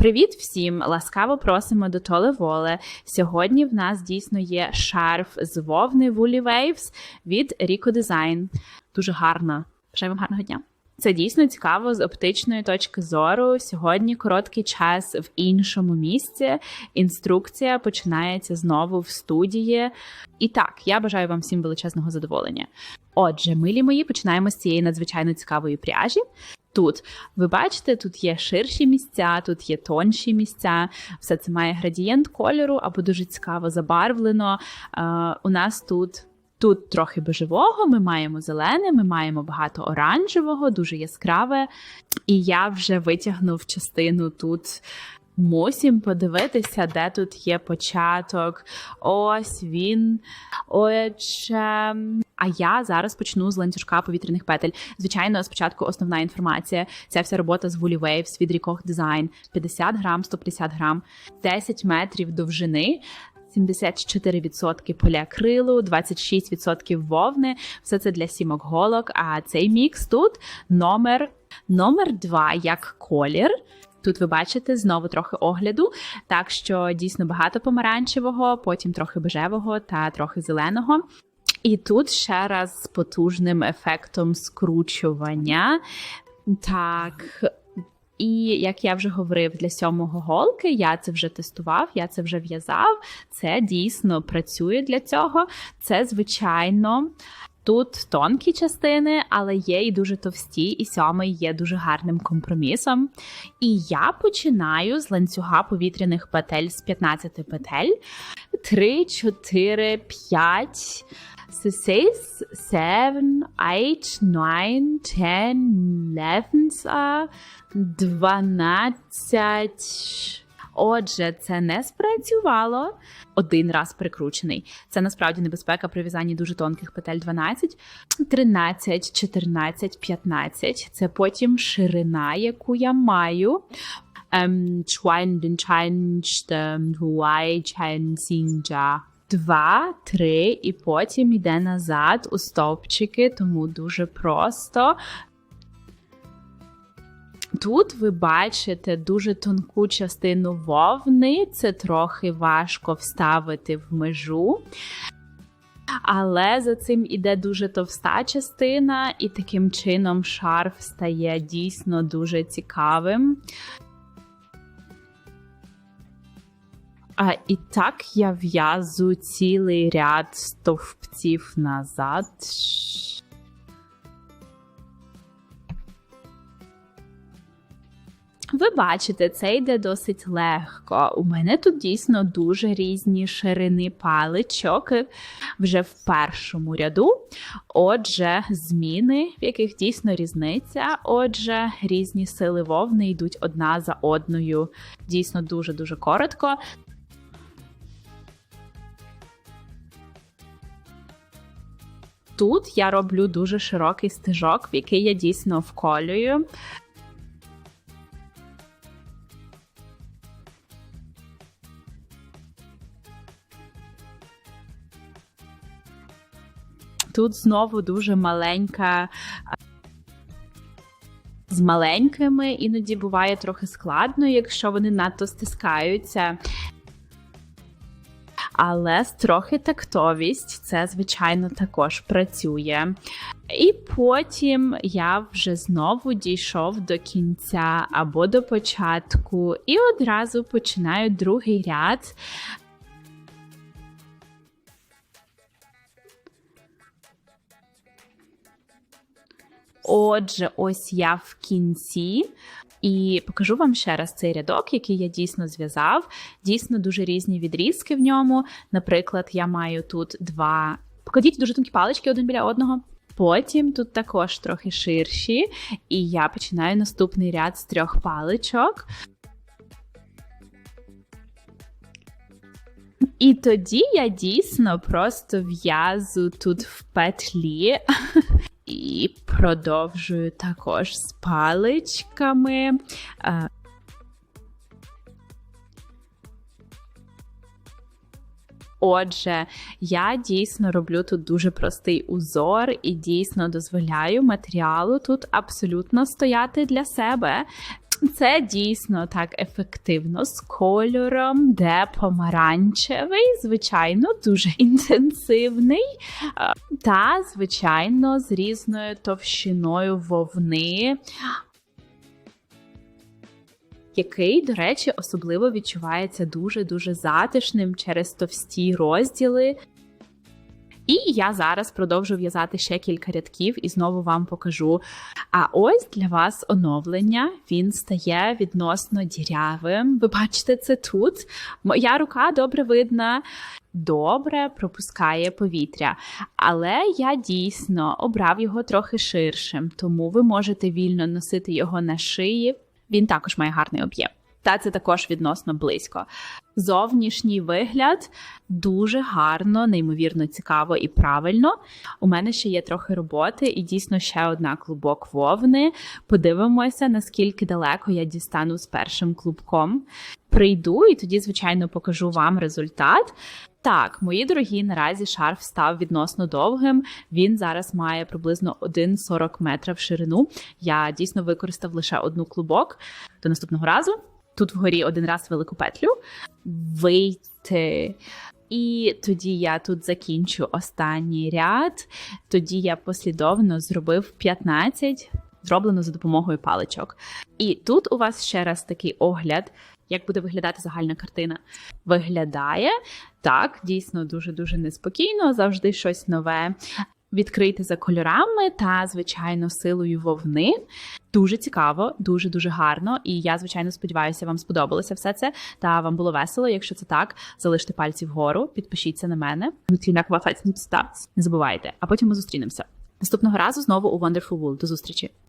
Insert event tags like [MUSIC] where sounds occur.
Привіт всім! Ласкаво просимо до Толе Воле. Сьогодні в нас дійсно є шарф з вовни Woolly Waves від Rico Design. Дуже гарна. Бажаю вам гарного дня! Це дійсно цікаво з оптичної точки зору. Сьогодні короткий час в іншому місці. Інструкція починається знову в студії. І так, я бажаю вам всім величезного задоволення. Отже, милі мої, починаємо з цієї надзвичайно цікавої пряжі. Тут ви бачите, тут є ширші місця, тут є тонші місця. Все це має градієнт кольору або дуже цікаво забарвлено. Е, у нас тут. Тут трохи бежевого, ми маємо зелене, ми маємо багато оранжевого, дуже яскраве. І я вже витягнув частину тут. Мусім подивитися, де тут є початок. Ось він. Отже. А я зараз почну з ланцюжка повітряних петель. Звичайно, спочатку основна інформація. Ця вся робота з Woolly Waves від Rekoch Design. 50 грам, 150 грам, 10 метрів довжини. 74% поліакрилу, 26% вовни. Все це для сімок голок. А цей мікс тут номер номер 2 як колір. Тут ви бачите знову трохи огляду, так що дійсно багато помаранчевого, потім трохи бежевого та трохи зеленого. І тут ще раз з потужним ефектом скручування. Так. І як я вже говорив для сьомого голки, я це вже тестував, я це вже в'язав. Це дійсно працює для цього. Це, звичайно, Тут тонкі частини, але є і дуже товсті, і сьомий є дуже гарним компромісом. І я починаю з ланцюга повітряних петель з 15 петель. 3, 4, 5, 6, 7, 8, 9, 10, 11, 12. Отже, це не спрацювало. Один раз прикручений. Це насправді небезпека при в'язанні дуже тонких петель 12, 13, 14, 15. Це потім ширина, яку я маю. Два, три, і потім йде назад у стовпчики, тому дуже просто. Тут ви бачите дуже тонку частину вовни, це трохи важко вставити в межу. Але за цим іде дуже товста частина, і таким чином шарф стає дійсно дуже цікавим. А, І так я в'язу цілий ряд стовпців назад. Ви бачите, це йде досить легко. У мене тут дійсно дуже різні ширини паличок вже в першому ряду. Отже, зміни, в яких дійсно різниця. Отже, різні сили вовни йдуть одна за одною. Дійсно дуже-дуже коротко. Тут я роблю дуже широкий стежок, в який я дійсно вколюю. Тут знову дуже маленька. З маленькими іноді буває трохи складно, якщо вони надто стискаються. Але трохи тактовість це, звичайно, також працює. І потім я вже знову дійшов до кінця або до початку, і одразу починаю другий ряд. Отже, ось я в кінці. І покажу вам ще раз цей рядок, який я дійсно зв'язав. Дійсно дуже різні відрізки в ньому. Наприклад, я маю тут два. Покладіть дуже тонкі палички один біля одного. Потім тут також трохи ширші, і я починаю наступний ряд з трьох паличок. І тоді я дійсно просто в'язу тут в петлі. [LAUGHS] І продовжую також з паличками. Отже, я дійсно роблю тут дуже простий узор і дійсно дозволяю матеріалу тут абсолютно стояти для себе. Це дійсно так ефективно з кольором, де помаранчевий, звичайно, дуже [LAUGHS] інтенсивний. Е, Та, звичайно, з різною товщиною вовни. Який, до речі, особливо відчувається дуже-дуже затишним через товсті розділи. І я зараз продовжу в'язати ще кілька рядків і знову вам покажу. А ось для вас оновлення. Він стає відносно дірявим. Ви бачите це тут. Моя рука добре видна, добре пропускає повітря. Але я дійсно обрав його трохи ширшим, тому ви можете вільно носити його на шиї. Він також має гарний об'єм. Та це також відносно близько. Зовнішній вигляд дуже гарно, неймовірно цікаво і правильно. У мене ще є трохи роботи, і дійсно ще одна клубок вовни. Подивимося, наскільки далеко я дістану з першим клубком. Прийду і тоді, звичайно, покажу вам результат. Так, мої дорогі, наразі шарф став відносно довгим. Він зараз має приблизно 1,40 метра в ширину. Я дійсно використав лише одну клубок до наступного разу. Тут вгорі один раз велику петлю вийти. І тоді я тут закінчу останній ряд. Тоді я послідовно зробив 15, зроблено за допомогою паличок. І тут у вас ще раз такий огляд, як буде виглядати загальна картина. Виглядає так, дійсно дуже-дуже неспокійно, завжди щось нове. Відкрити за кольорами та, звичайно, силою вовни. Дуже цікаво, дуже дуже гарно. І я, звичайно, сподіваюся, вам сподобалося все це. Та вам було весело. Якщо це так, залиште пальці вгору, підпишіться на мене. Не забувайте, а потім ми зустрінемося. Наступного разу знову у Wonderful World. До зустрічі!